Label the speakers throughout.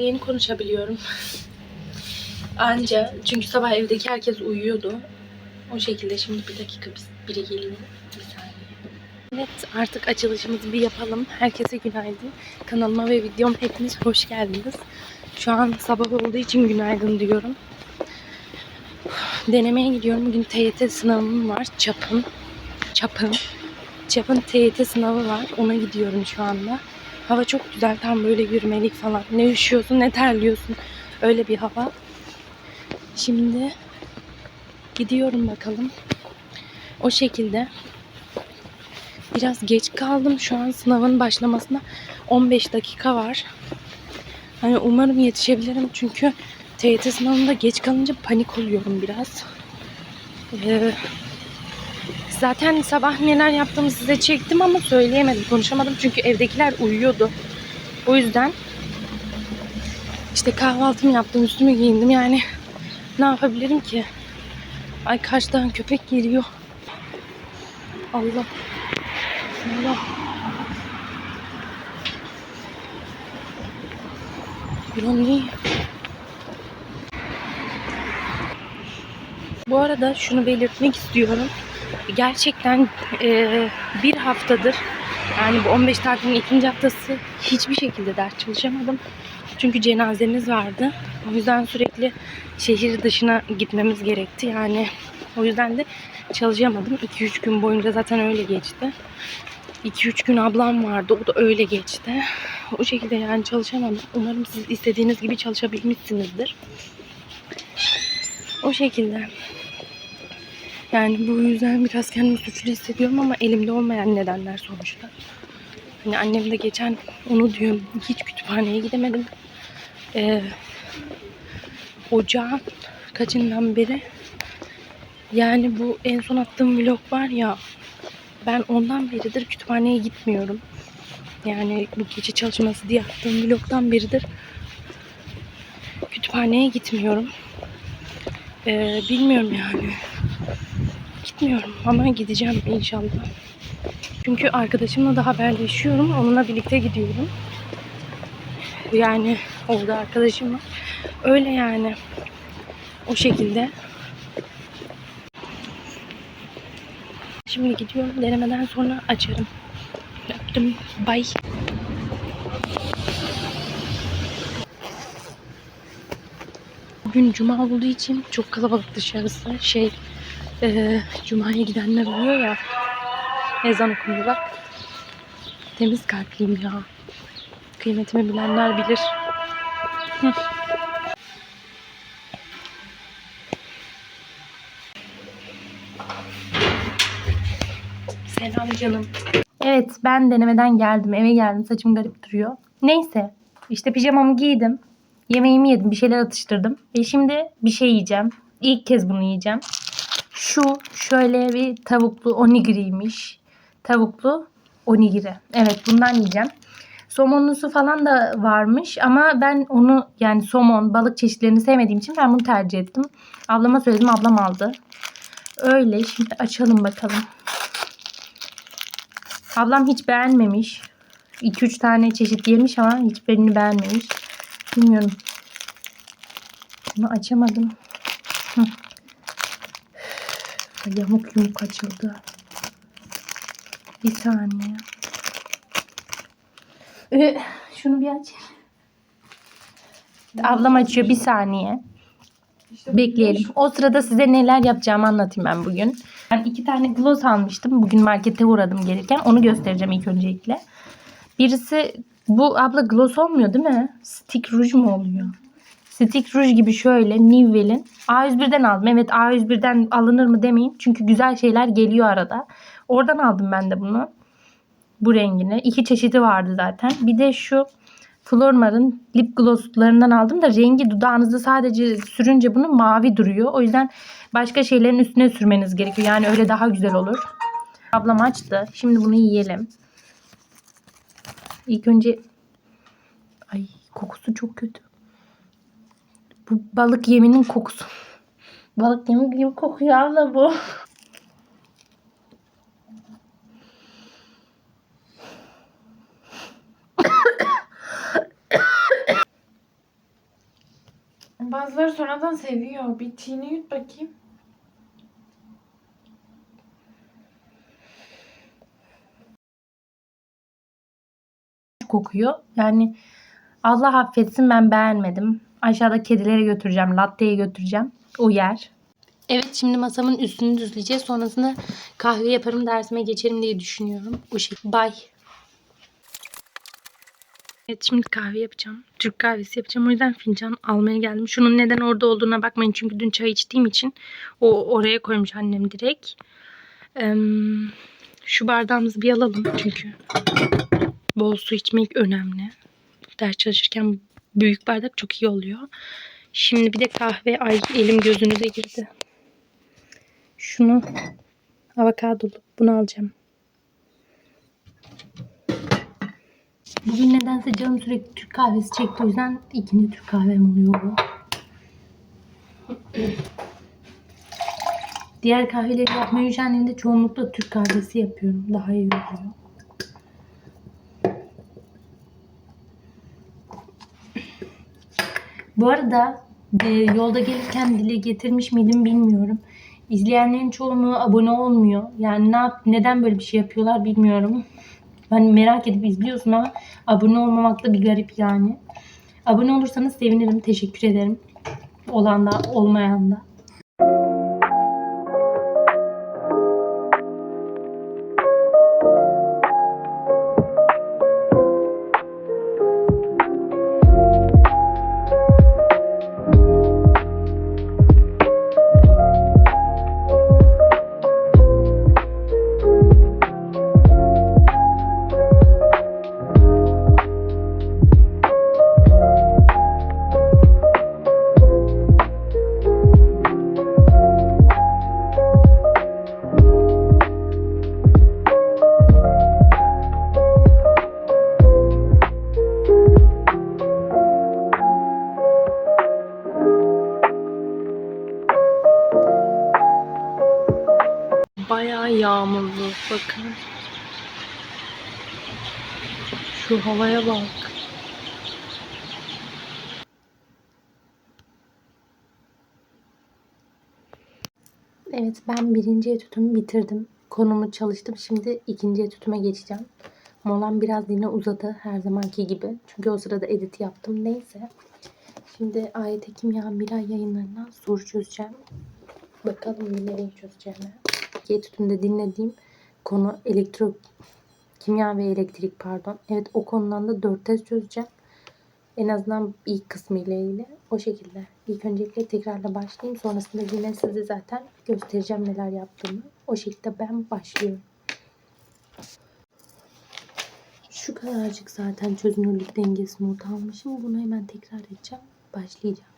Speaker 1: Yeni konuşabiliyorum. Anca çünkü sabah evdeki herkes uyuyordu. O şekilde şimdi bir dakika biri geliyor. Bir saniye. Evet artık açılışımızı bir yapalım. Herkese günaydın. Kanalıma ve videom hepiniz hoş geldiniz. Şu an sabah olduğu için günaydın diyorum. Denemeye gidiyorum. Bugün TYT sınavım var. Çapın. Çapın. Çapın TYT sınavı var. Ona gidiyorum şu anda. Hava çok güzel. Tam böyle yürümelik falan. Ne üşüyorsun ne terliyorsun. Öyle bir hava. Şimdi gidiyorum bakalım. O şekilde. Biraz geç kaldım. Şu an sınavın başlamasına 15 dakika var. Hani umarım yetişebilirim çünkü TYT sınavında geç kalınca panik oluyorum biraz. Ee, zaten sabah neler yaptığımı size çektim ama söyleyemedim, konuşamadım çünkü evdekiler uyuyordu. O yüzden işte kahvaltımı yaptım, üstümü giyindim yani ne yapabilirim ki? Ay karşıdan köpek geliyor. Allah. Allah. Ulan Bu arada şunu belirtmek istiyorum. Gerçekten eee, bir haftadır yani bu 15 tatilin ikinci haftası hiçbir şekilde ders çalışamadım. Çünkü cenazemiz vardı. O yüzden sürekli şehir dışına gitmemiz gerekti. Yani o yüzden de çalışamadım. 2-3 gün boyunca zaten öyle geçti. 2-3 gün ablam vardı. O da öyle geçti. O şekilde yani çalışamadım. Umarım siz istediğiniz gibi çalışabilmişsinizdir. O şekilde. Yani bu yüzden biraz kendimi suçlu hissediyorum ama elimde olmayan nedenler sonuçta. Hani annem de geçen onu diyorum hiç kütüphaneye gidemedim. Ee, ocağın kaçından beri yani bu en son attığım vlog var ya ben ondan beridir kütüphaneye gitmiyorum. Yani bu gece çalışması diye attığım vlogdan beridir kütüphaneye gitmiyorum. Ee, bilmiyorum yani. Gitmiyorum ama gideceğim inşallah. Çünkü arkadaşımla da haberleşiyorum. Onunla birlikte gidiyorum. Yani orada arkadaşım var. Öyle yani. O şekilde. Şimdi gidiyorum. Denemeden sonra açarım. Öptüm. Bye. Bugün cuma olduğu için çok kalabalık dışarısı. Şey, eee cumaya gidenler oluyor ya. Ezan okunuyor. Temiz kalpliyim ya. Kıymetimi bilenler bilir. Selam canım. Evet ben denemeden geldim. Eve geldim. Saçım garip duruyor. Neyse. işte pijamamı giydim. Yemeğimi yedim. Bir şeyler atıştırdım. Ve şimdi bir şey yiyeceğim. İlk kez bunu yiyeceğim. Şu şöyle bir tavuklu onigiriymiş. Tavuklu onigiri. Evet bundan yiyeceğim. Somonlusu falan da varmış ama ben onu yani somon, balık çeşitlerini sevmediğim için ben bunu tercih ettim. Ablama söyledim, ablam aldı. Öyle şimdi açalım bakalım. Ablam hiç beğenmemiş. 2-3 tane çeşit yemiş ama hiçbirini beğenmemiş. Bilmiyorum. Bunu açamadım. Hı. Yamuk yumuk açıldı. Bir saniye. Ee, şunu bir aç. Ablam açıyor bir saniye. Bekleyelim. O sırada size neler yapacağımı anlatayım ben bugün. Ben iki tane gloss almıştım. Bugün markete uğradım gelirken. Onu göstereceğim ilk öncelikle. Birisi bu abla gloss olmuyor değil mi? Stick rouge mu oluyor? Stick rouge gibi şöyle Nivell'in A101'den aldım. Evet A101'den alınır mı demeyin. Çünkü güzel şeyler geliyor arada. Oradan aldım ben de bunu. Bu rengini. İki çeşidi vardı zaten. Bir de şu Flormar'ın lip glosslarından aldım da rengi dudağınızda sadece sürünce bunu mavi duruyor. O yüzden başka şeylerin üstüne sürmeniz gerekiyor. Yani öyle daha güzel olur. Ablam açtı. Şimdi bunu yiyelim. İlk önce ay kokusu çok kötü. Bu balık yeminin kokusu. Balık yemi gibi kokuyor abla bu.
Speaker 2: Bazıları sonradan seviyor. Bir tini yut bakayım.
Speaker 1: kokuyor. Yani Allah affetsin ben beğenmedim. Aşağıda kedilere götüreceğim. Latte'ye götüreceğim. O yer. Evet şimdi masamın üstünü düzleyeceğiz. Sonrasında kahve yaparım dersime geçerim diye düşünüyorum. O şey. Bye. Evet şimdi kahve yapacağım. Türk kahvesi yapacağım. O yüzden fincan almaya geldim. Şunun neden orada olduğuna bakmayın. Çünkü dün çay içtiğim için o oraya koymuş annem direkt. Şu bardağımızı bir alalım çünkü bol su içmek önemli. Ders çalışırken büyük bardak çok iyi oluyor. Şimdi bir de kahve. Ay elim gözünüze girdi. Şunu avokadolu. Bunu alacağım. Bugün nedense canım sürekli Türk kahvesi çekti. O yüzden ikinci Türk kahvem oluyor bu. Diğer kahveleri yapmaya üşendiğimde çoğunlukla Türk kahvesi yapıyorum. Daha iyi oluyor. Bu arada e, yolda gelirken dile getirmiş miydim bilmiyorum. İzleyenlerin çoğunluğu abone olmuyor. Yani ne yap, neden böyle bir şey yapıyorlar bilmiyorum. Ben merak edip izliyorsun ama abone olmamak da bir garip yani. Abone olursanız sevinirim. Teşekkür ederim. Olan da olmayan da. Bayağı yağmurlu. Bakın. Şu havaya bak. Evet ben birinci etütümü bitirdim. Konumu çalıştım. Şimdi ikinci etütüme geçeceğim. Molam biraz yine uzadı her zamanki gibi. Çünkü o sırada edit yaptım. Neyse. Şimdi AYT Kimya Miray yayınlarından soru çözeceğim. Bakalım bir nereye çözeceğime. İki etütümde dinlediğim konu elektro kimya ve elektrik pardon. Evet o konudan da 4 test çözeceğim. En azından ilk kısmı ile ilgili. O şekilde. İlk öncelikle tekrarla başlayayım. Sonrasında yine size zaten göstereceğim neler yaptığımı. O şekilde ben başlıyorum. Şu kadarcık zaten çözünürlük dengesi not almışım. Bunu hemen tekrar edeceğim. Başlayacağım.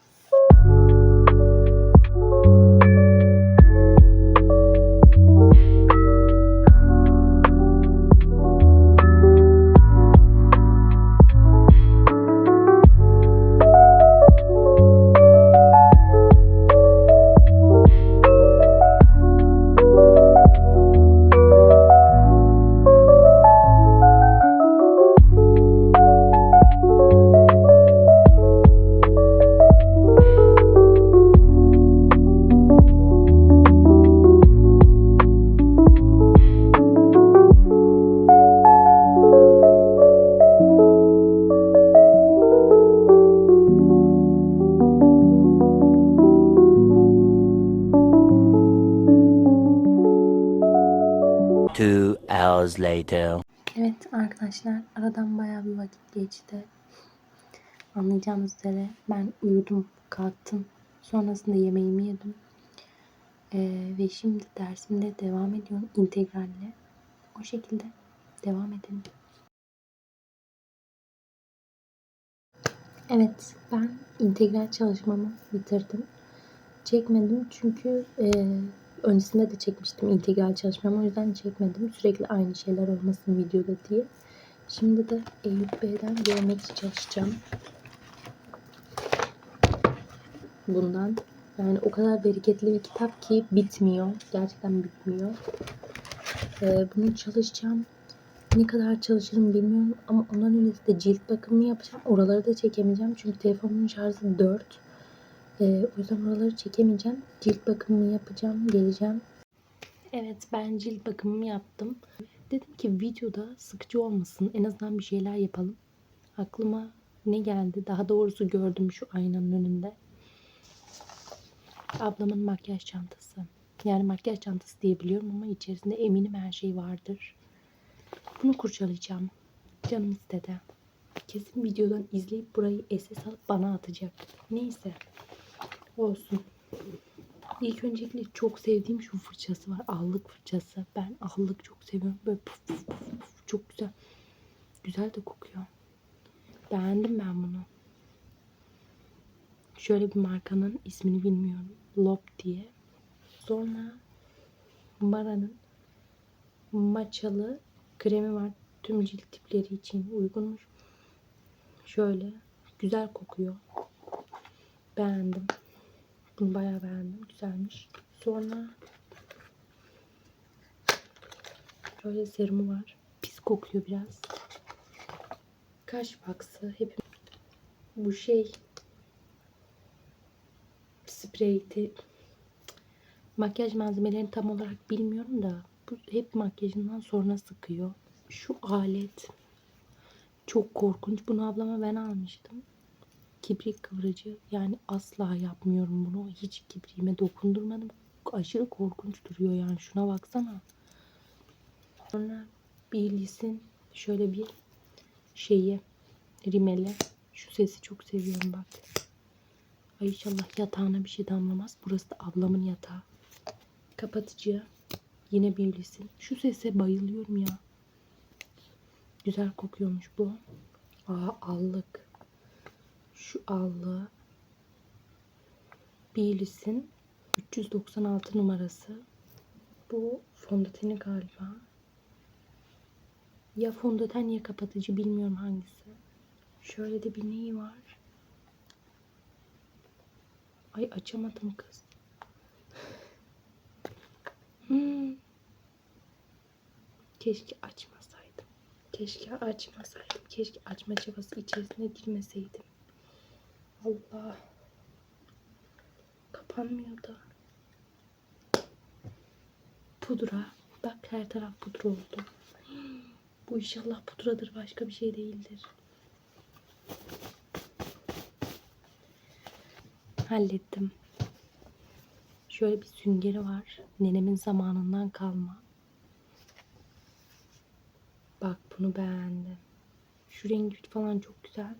Speaker 3: Later.
Speaker 1: Evet arkadaşlar aradan bayağı bir vakit geçti. Anlayacağınız üzere ben uyudum, kalktım. Sonrasında yemeğimi yedim. Ee, ve şimdi dersimde devam ediyorum integralle. O şekilde devam edelim. Evet ben integral çalışmamı bitirdim. Çekmedim çünkü e, öncesinde de çekmiştim integral çalışmamı. O yüzden çekmedim. Sürekli aynı şeyler olmasın videoda diye. Şimdi de Eyüp Bey'den geometri çalışacağım. Bundan. Yani o kadar bereketli bir kitap ki bitmiyor. Gerçekten bitmiyor. Ee, bunu çalışacağım. Ne kadar çalışırım bilmiyorum ama ondan öncesinde cilt bakımı yapacağım. Oraları da çekemeyeceğim çünkü telefonumun şarjı 4. Ee, o yüzden oraları çekemeyeceğim. Cilt bakımımı yapacağım. Geleceğim. Evet ben cilt bakımımı yaptım. Dedim ki videoda sıkıcı olmasın. En azından bir şeyler yapalım. Aklıma ne geldi? Daha doğrusu gördüm şu aynanın önünde. Ablamın makyaj çantası. Yani makyaj çantası diyebiliyorum ama içerisinde eminim her şey vardır. Bunu kurcalayacağım. Canım istedi. Kesin videodan izleyip burayı SS alıp bana atacak. Neyse. Olsun. İlk öncelikle çok sevdiğim şu fırçası var. Allık fırçası. Ben allık çok seviyorum. Böyle puf puf puf puf. Çok güzel. Güzel de kokuyor. Beğendim ben bunu. Şöyle bir markanın ismini bilmiyorum. Lop diye. Sonra Mara'nın maçalı kremi var. Tüm cilt tipleri için uygunmuş. Şöyle güzel kokuyor. Beğendim. Bunu bayağı beğendim. Güzelmiş. Sonra şöyle serumu var. Pis kokuyor biraz. Kaş baksı. Hep bu şey sprey te- makyaj malzemelerini tam olarak bilmiyorum da bu hep makyajından sonra sıkıyor. Şu alet çok korkunç. Bunu ablama ben almıştım. Kibrit kıvırıcı. Yani asla yapmıyorum bunu. Hiç kibriğime dokundurmadım. Aşırı korkunç duruyor yani. Şuna baksana. Sonra Baileys'in şöyle bir şeyi rimeli. Şu sesi çok seviyorum bak. Ay inşallah yatağına bir şey damlamaz. Burası da ablamın yatağı. Kapatıcı. Yine Baileys'in. Şu sese bayılıyorum ya. Güzel kokuyormuş bu. Aa allık. Şu allığı. Baileys'in 396 numarası. Bu fondöteni galiba. Ya fondöten ya kapatıcı bilmiyorum hangisi. Şöyle de bir neyi var. Ay açamadım kız. Hmm. Keşke açmasaydım. Keşke açmasaydım. Keşke açma çabası içerisine girmeseydim. Allah. Kapanmıyor da. Pudra. Bak her taraf pudra oldu. Bu inşallah pudradır. Başka bir şey değildir. Hallettim. Şöyle bir süngeri var. Nenemin zamanından kalma. Bak bunu beğendim. Şu rengi falan çok güzel.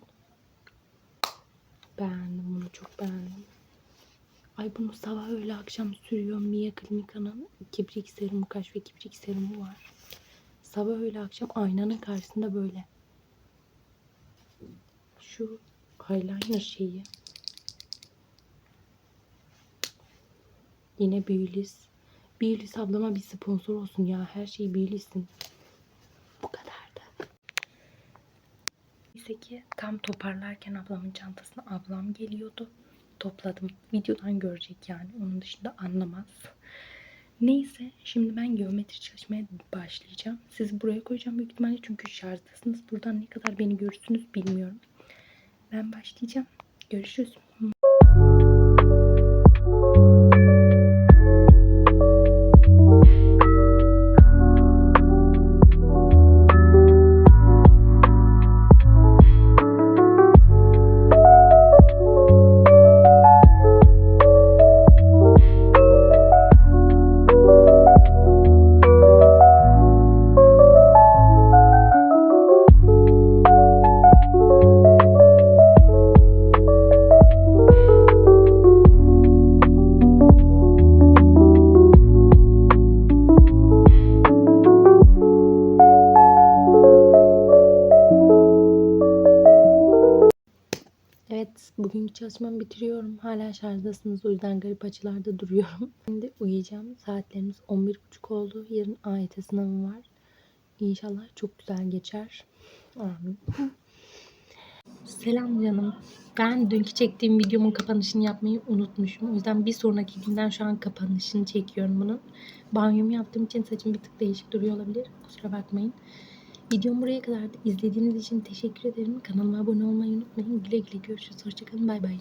Speaker 1: Beğendim bunu çok beğendim. Ay bunu sabah öğle akşam sürüyorum. Mia Klinika'nın kibrik serumu, kaş ve kibrik serumu var. Sabah öğle akşam aynanın karşısında böyle. Şu eyeliner şeyi. Yine Baileys. Baileys ablama bir sponsor olsun ya. Her şey Baileys'in. 2008'deki tam toparlarken ablamın çantasına ablam geliyordu. Topladım. Videodan görecek yani. Onun dışında anlamaz. Neyse şimdi ben geometri çalışmaya başlayacağım. Sizi buraya koyacağım büyük ihtimalle çünkü şarjdasınız. Buradan ne kadar beni görürsünüz bilmiyorum. Ben başlayacağım. Görüşürüz. Bitiriyorum. Hala şarjdasınız. O yüzden garip açılarda duruyorum. Şimdi uyuyacağım. Saatlerimiz 11.30 oldu. Yarın AYT sınavım var. İnşallah çok güzel geçer. Amin. Selam canım. Ben dünkü çektiğim videomun kapanışını yapmayı unutmuşum. O yüzden bir sonraki günden şu an kapanışını çekiyorum bunun. Banyomu yaptığım için saçım bir tık değişik duruyor olabilir. Kusura bakmayın. Videom buraya kadar izlediğiniz için teşekkür ederim. Kanalıma abone olmayı unutmayın. Güle güle görüşürüz. Hoşçakalın. Bay bay.